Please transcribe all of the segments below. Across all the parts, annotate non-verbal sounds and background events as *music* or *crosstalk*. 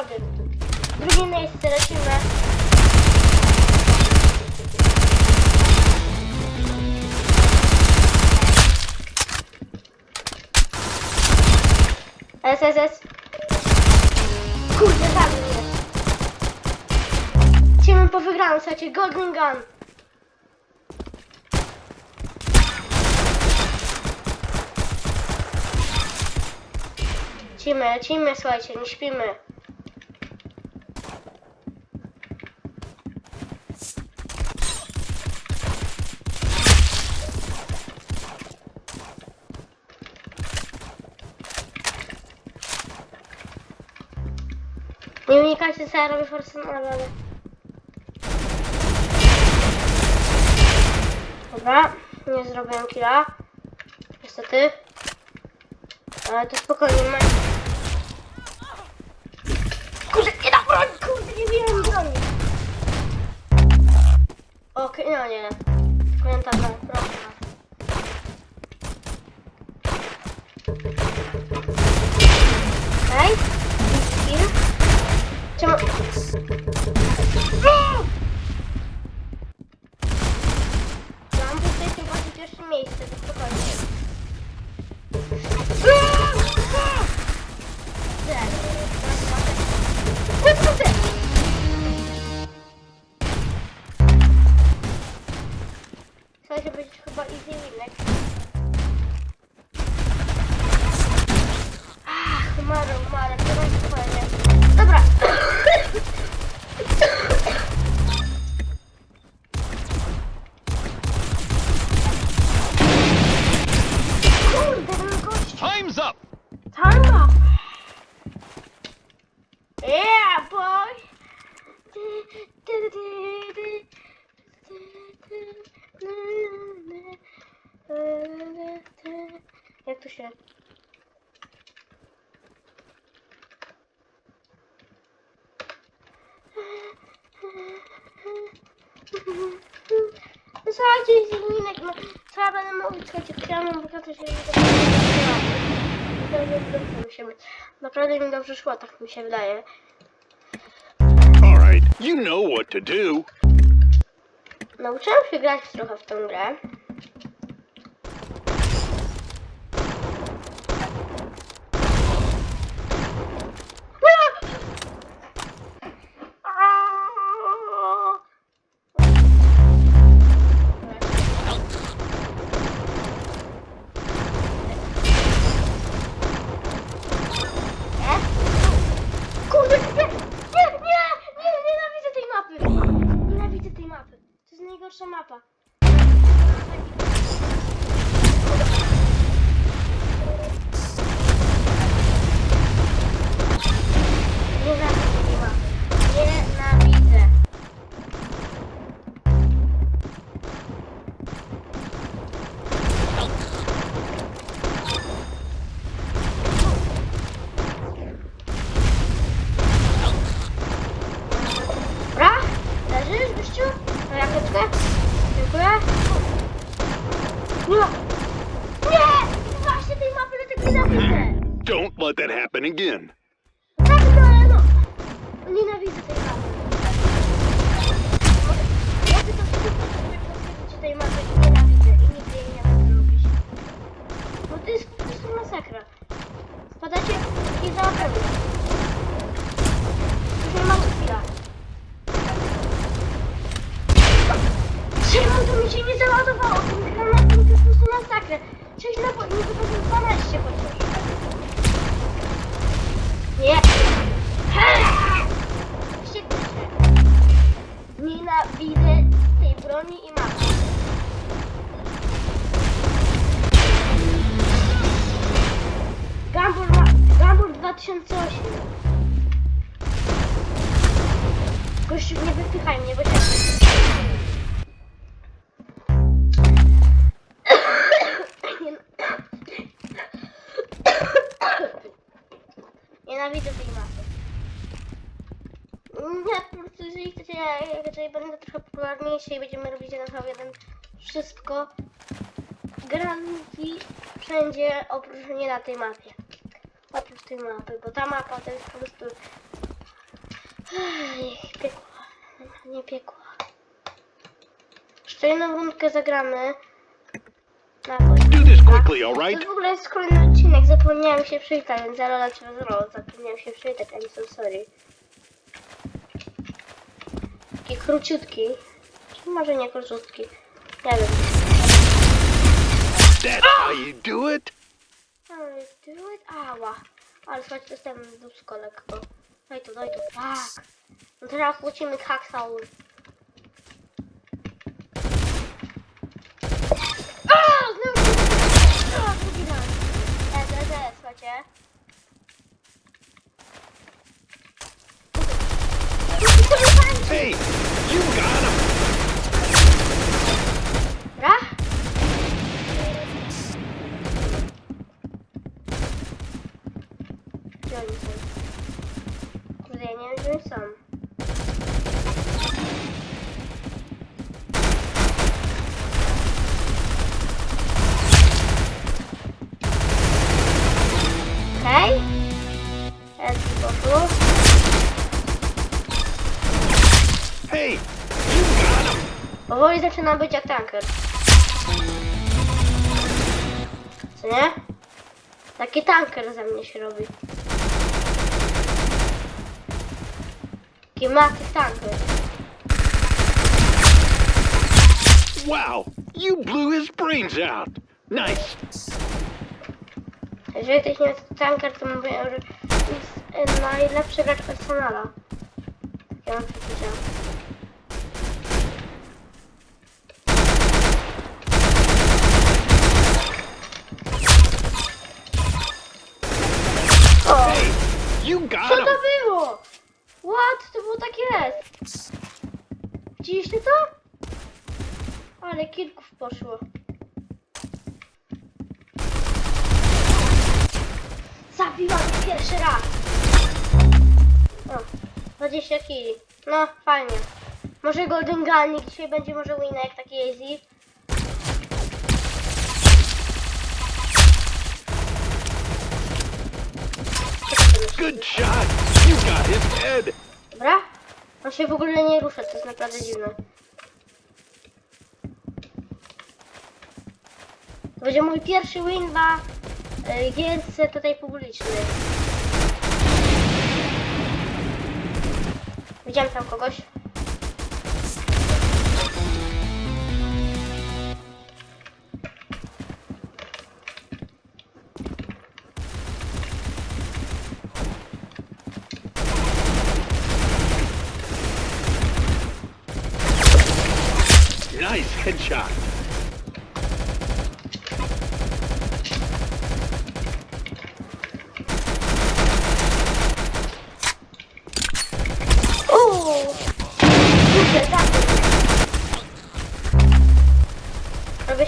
robię. Drugie miejsce, lecimy. S, S, S. Kurde, tam jest. Lecimy po wygraną, słuchajcie, Golden Gun. Lecimy, lecimy, słuchajcie, nie śpimy. Nie unikajcie, co ja robię forsy na ale... Dobra, nie zrobiłem killa. Niestety. Ale to spokojnie, ma... Kurde, nie da broń! Kurde, nie wiem broni! Okej, no nie. Pamiętam, chyba w pierwszym Jak to się... Słuchajcie, Ziminek, no, co ja będę mówić, słuchajcie, chciałam pokazać, że nie Naprawdę dobrze mi się Naprawdę mi dobrze szło, tak mi się wydaje. All right, you know what to do. Nauczyłam się grać trochę w tę grę. Nie! Nie! Właśnie tej mapy dlatego nienawidzę! Don't let that happen again. Tak, no no! Nienawidzę tej mapy. Ja tylko szybko sobie potwierdzić tej mapy i nienawidzę i nigdy jej nie będę lubić. No to jest po prostu masakra. Spadacie i załapiamy. Już nie mam chwila. Czemu to mi się nie załadowało? Ten masakra. 6 na po... nie wypadło 12 chociaż. Nie. Się. Nienawidzę tej broni i mapy. Gambur, ma... Gambur 2008. Gościu, nie wypychaj mnie, bo cię... trochę popularniejszy i będziemy robić na TV jeden wszystko. Granki wszędzie oprócz nie na tej mapie. Oprócz tej mapy, bo ta mapa to jest po prostu Ech, piekło. Nie piekło. Jeszcze jedną rundkę zagramy. Na this quickly, all To w ogóle jest kolejny odcinek, zapomniałem się przywitać, więc zero lat zero, zapomniałem się przywitać, I'm so sorry. Taki króciutki, może nie króciutki, nie wiem. That's how you do it? Ale do it, ała, ale słuchajcie, dostałem dupsko lekko. Daj tu, daj tu, tak. No teraz kłócimy raz. E, e, e, słuchajcie. Hey, you got him. Powoli zaczyna być jak tanker. Co nie? Taki tanker ze mnie się robi. Taki maty tanker. Wow, you blew his brains out. Nice. Jeżeli ktoś nie jest tanker, to mówię, że jest e, najlepszy gracz Arsenala. Ja bym powiedział. O! Hey, you got Co to him. było? What? To było takie jest. Widzieliście to? Ale kilków poszło. Zabiłam pierwszy raz. O, 20 kili. No, fajnie. Może Golden Gunnik dzisiaj będzie może winek taki easy. Good shot. Dobra? On się w ogóle nie rusza, to jest naprawdę dziwne. To będzie mój pierwszy win na y, gierce tutaj publicznej. Widziałem tam kogoś.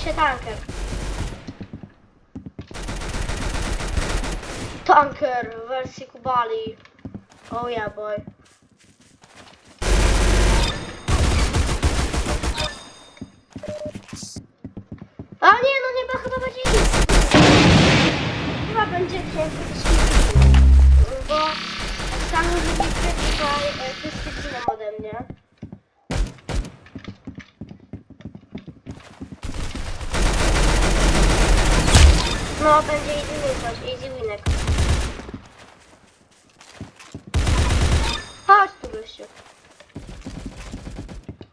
Się tanker. Tanker w wersji Kubali. Oh yeah boy. A nie, no nie, bo chyba będzie Chyba będzie ciężko Bo sam lubicie tutaj e, dyscyplinę ode mnie. No, będzie easy win, easy winek. Chodź tu, gościu.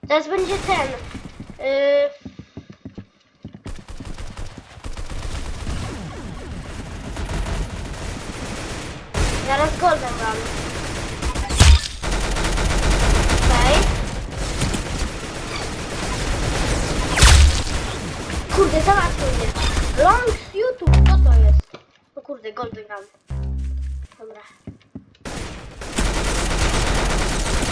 Teraz będzie ten. Yy, Zaraz golden mam. Okej. Kurde, załatwił mnie. Long kurde, golden gun. Dobra.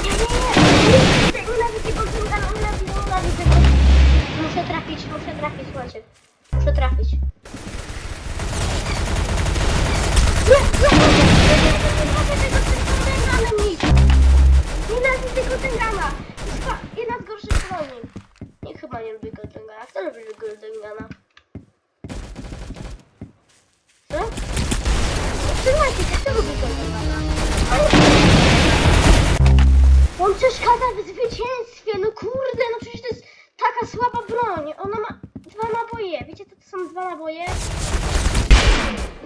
Nie, nie, nie! Ulawić się golden gun, ulawić, ulawić się Muszę trafić, muszę trafić, słuchajcie. Muszę trafić. Nie, nie, nie, nie, nie, nie, nie, nie, Nienawidzę tego Tengana! Chyba jedna z gorszych broni. Nie, chyba nie lubię Goldengana. Kto lubi Goldengana? Co? Trzymajcie się? A nie- On przeszkadza w zwycięstwie, no kurde, no przecież to jest taka słaba broń. Ona ma dwa naboje. Wiecie co to są dwa naboje?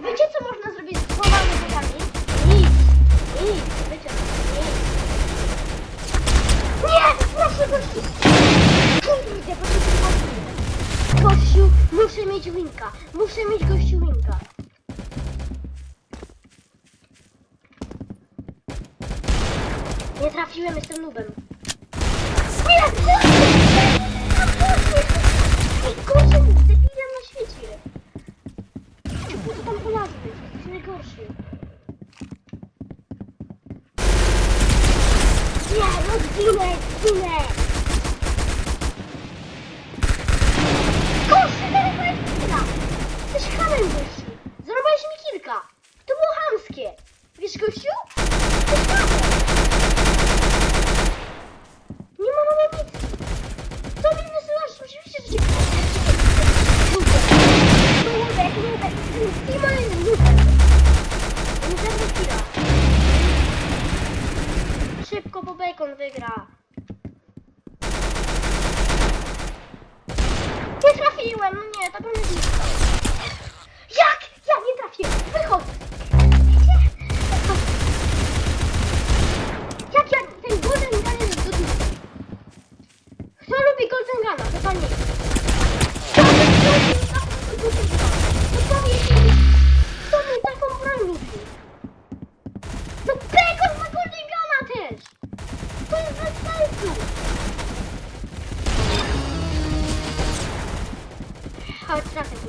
Wiecie co można zrobić z dwoma nabojami? Nic, nic, wiecie co, nic. Nie, proszę gościu! Kurde, proszę gościu. Gościu, muszę mieć winka, muszę mieć gościu winka. Nie trafiłem, jestem nubem. Nie! Najgorszy debilem na świecie. Po co tam polazłeś? Jesteś najgorszy. Nie, no zginę, zginę! Gościu, daleko jest kilka! Jesteś hamem, gościu! Zarobiłeś mi kilka! To było chamskie! Wiesz, gościu? Jesteś hamem! Nie ma amunicji! Co mi wysyłasz? Oczywiście, że cię Nubek, nubek, Timon, nubek! Nie chwila. Szybko, bo Bacon wygra. Chodź, trafię tu.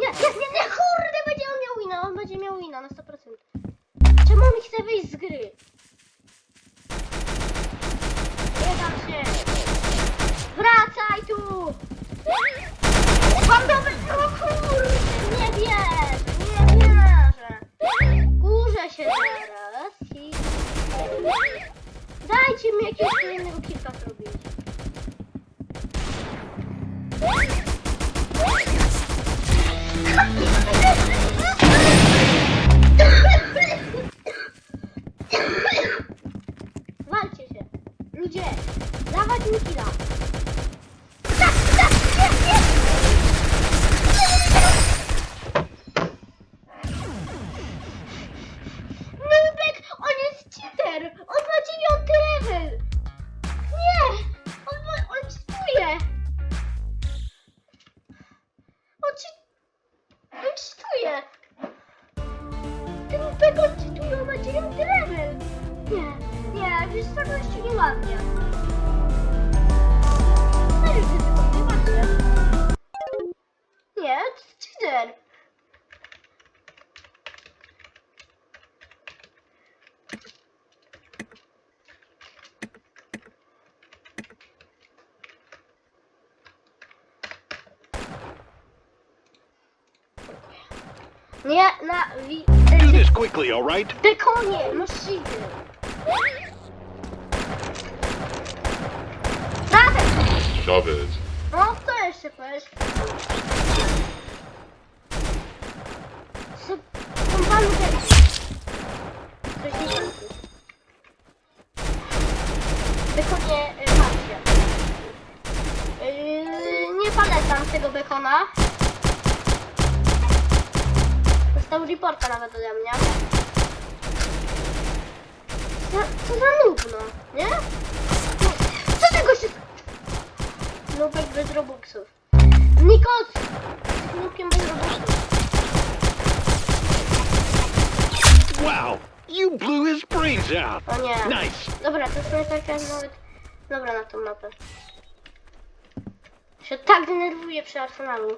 Nie, nie, nie, nie, kurde, będzie on miał wina, on będzie miał wina na 100%. Czemu on chce wyjść z gry? Nie dam się! Wracaj tu! Mam dobry... O kurde, nie wierzę, nie wierzę! Kurzę się zaraz i... Dajcie mi jakiegoś kolejnego kilka zrobić. Walcie się! Ludzie! Dawać mi killa! Nie, na... Wi- Do this quickly, all right? Bekonie, masz shidy. Wracaj! Chavez. No, co jeszcze powiesz? Co... Kąpamy teraz. Coś nie słyszy. Bekonie, y, patrzcie. Yy, nie polecam tego bekona. Dostał reporta nawet ode mnie. Co, co za nudno, nie? No, Co tego się... Nubek bez robuxów. Nikos! Z nubkiem bez robuxów. Wow, you blew his brains out. O nie. Nice. Dobra, to są taka nawet... Dobra na tą mapę. Się tak denerwuję przy Arsenalu.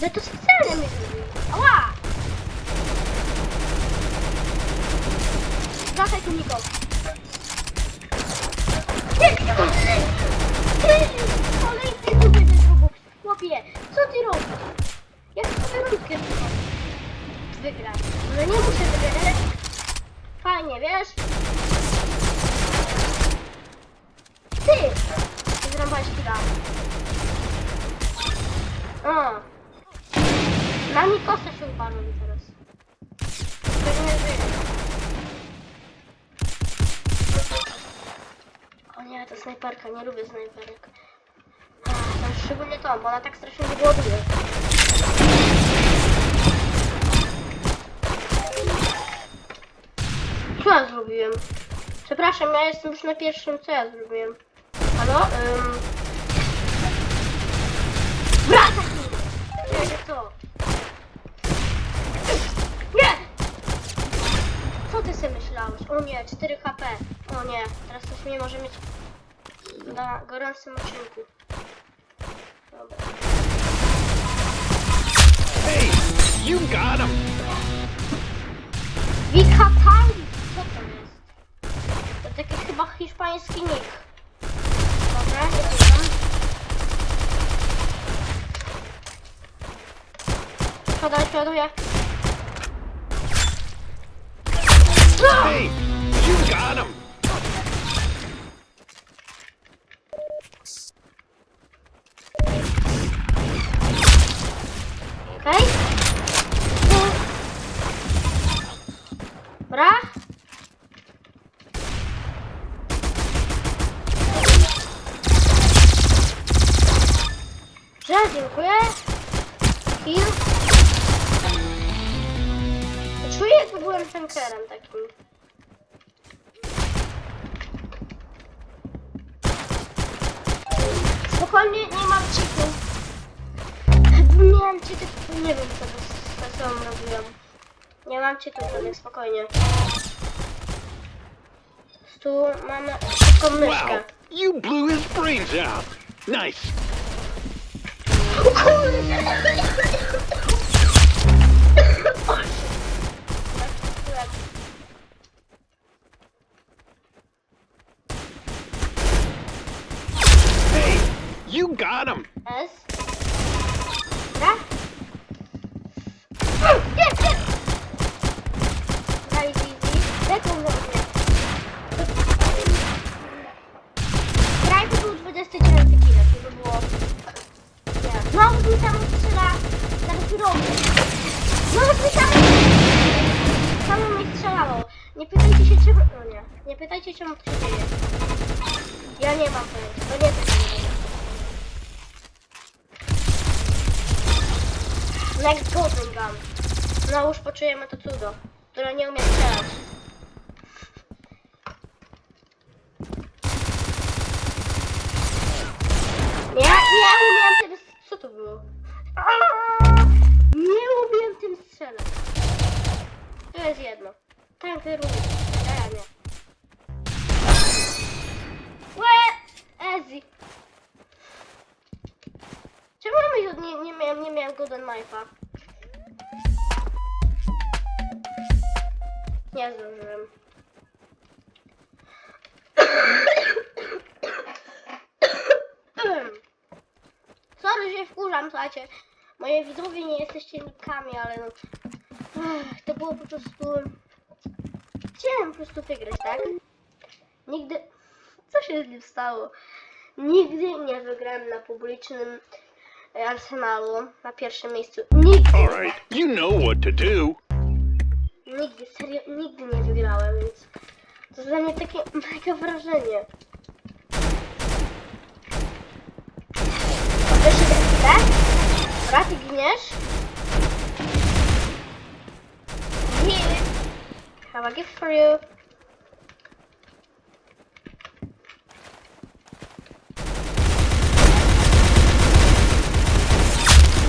Że to specjalnie mnie zrobił. Ała! Wracaj tu. Nie, nie, nie, nie. Kolejny nubek bez robuxów. Chłopie, co ty robisz? Jak sobie rundkę wygrać? No nie muszę wygrać. Fajnie, wiesz? Ty! Zrąbałeś chwila. O! Na Nikosa się uparłem teraz. Pewnie żyje. nie, to snajperka, nie lubię snajperek. To szczególnie to, bo ona tak strasznie wygłoduje. Co ja zrobiłem? Przepraszam, ja jestem już na pierwszym, co ja zrobiłem? Halo? Ym... Wracaj! Nie, nie to. Nie! Sobie myślałeś? O nie, 4 HP. O nie, teraz coś mnie może mieć na gorącym odcinku. Dobra. Hey, you got him. Wikatali! Co to jest? To taki chyba hiszpański nick. Dobra, nie. Szkoda, przeładuję. Hey, you got him. Że, dziękuję. Kill. Czuję, jakby byłem tankerem takim. Spokojnie, nie mam cheatów. Gdybym miałem cheatów, nie wiem, co, to, co bym robiłem. Nie mam cheatów, to więc spokojnie. Tu mamy tylko myszkę. You blew his brains out. Nice. Hey, *laughs* you got him. S. Dobra. Daj, Zizi. Jaką mnie? Graj to był 29 kilo, to by było... Nie. Znowu mi tam strzela na chwilowę. Znowu mi tam... Samo. Nie pytajcie się czemu... No nie. Nie pytajcie czemu to się dzieje. Ja nie mam pojęcia. To nie tak nie wiem. Gun. No już poczujemy to cudo, które nie umie strzelać. Nie, nie umiem tym... Co to było? Nie umiem tym strzelać. To jest jedno. Tanker umie. A ja nie. Łe! Ezi. Czemu nie, nie miałem, nie miałem Golden Knife'a? Nie zdążyłem. Sorry, że wkurzam, słuchajcie. Moje widzowie nie jesteście nikami, ale no... To było po prostu... Chciałem po prostu wygrać, tak? Nigdy... Co się z nim stało? Nigdy nie wygrałem na publicznym Arsenalu na pierwszym miejscu. Nigdy. All right, you know what to do. Nigdy, serio, nigdy nie wygrałem, więc to dla mnie takie *laughs* mega wrażenie. Jeszcze chwilę. Dobra, ty giniesz. Nie. Have a gift for you.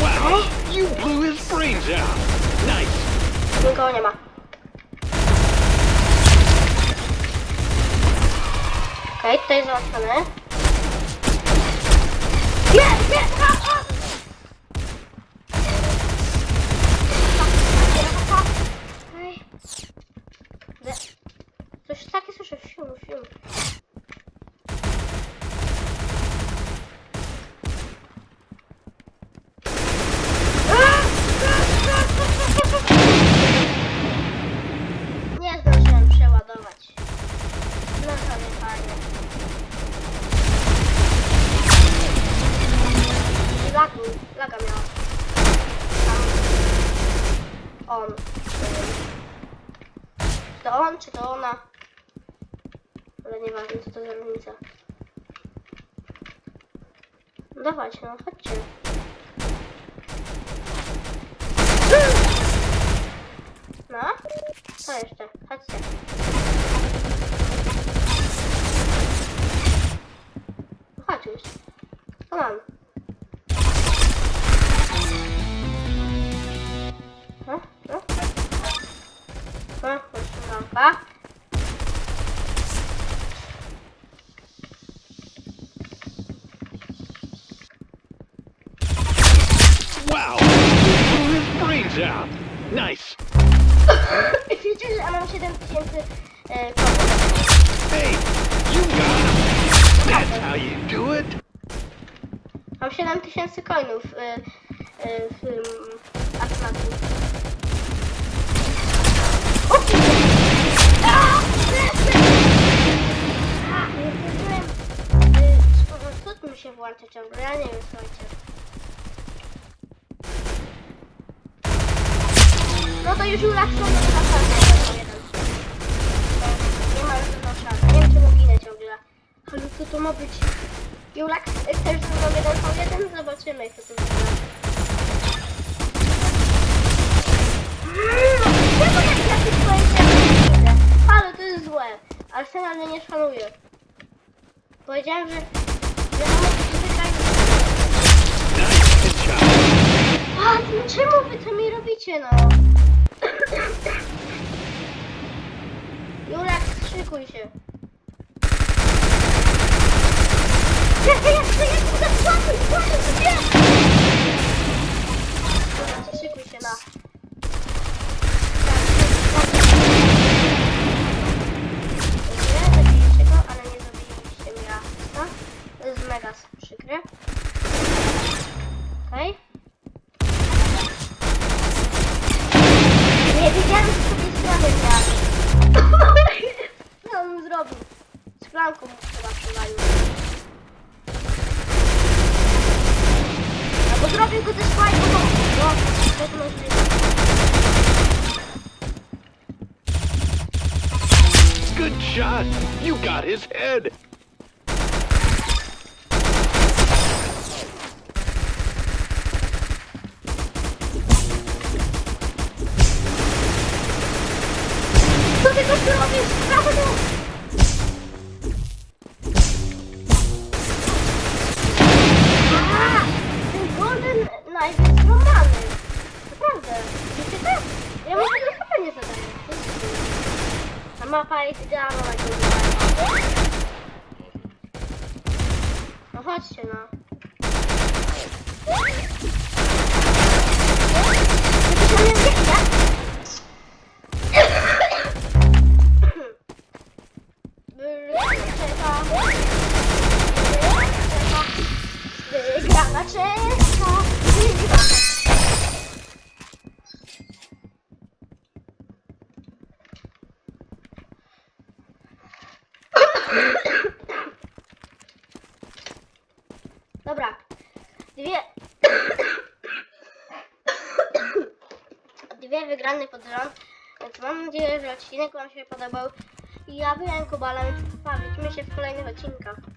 Wow, you blew his brains out. Nice. Nikogo nie ma. Okej, tutaj załatwione. Nie, nie, a, a! Okej. Ze- Coś takie słyszę, fium, fium. Nie zdążyłem przeładować. No to nie fajnie. I lagu, laga miała. Tam. On. Nie wiem. To on, czy to ona? Ale nieważne, co to za różnica. Dawajcie, no chodźcie. No, co jeszcze? Chodźcie. No Chodź Mam 7000 coinów y, y, w. Y, co- Co tu mi się włącza ciągle? Ja nie wiem, słuchajcie. No to już ciągle na szansie. Nie ma żadną szansę. Nie wiem, ciągle. Ale co to ma być? Julak, chcesz ze mną jeden po jeden? Zobaczymy, jak to wygląda. Czemu jak ja nie to jest złe. Arsenal mnie nie szanuje. Powiedziałem, że... że headshot. A, no czemu wy to mi robicie, no? Julek, szykuj się. Nie, nie, Albo zrobił go ze swojego boku. No, to jest możliwe. Good shot. You got his head. Co ty gościu robisz? Prawo wygrane pod rząd. Więc mam nadzieję, że odcinek Wam się podobał. I ja byłem Kubalem. Widzimy się w kolejnych odcinkach.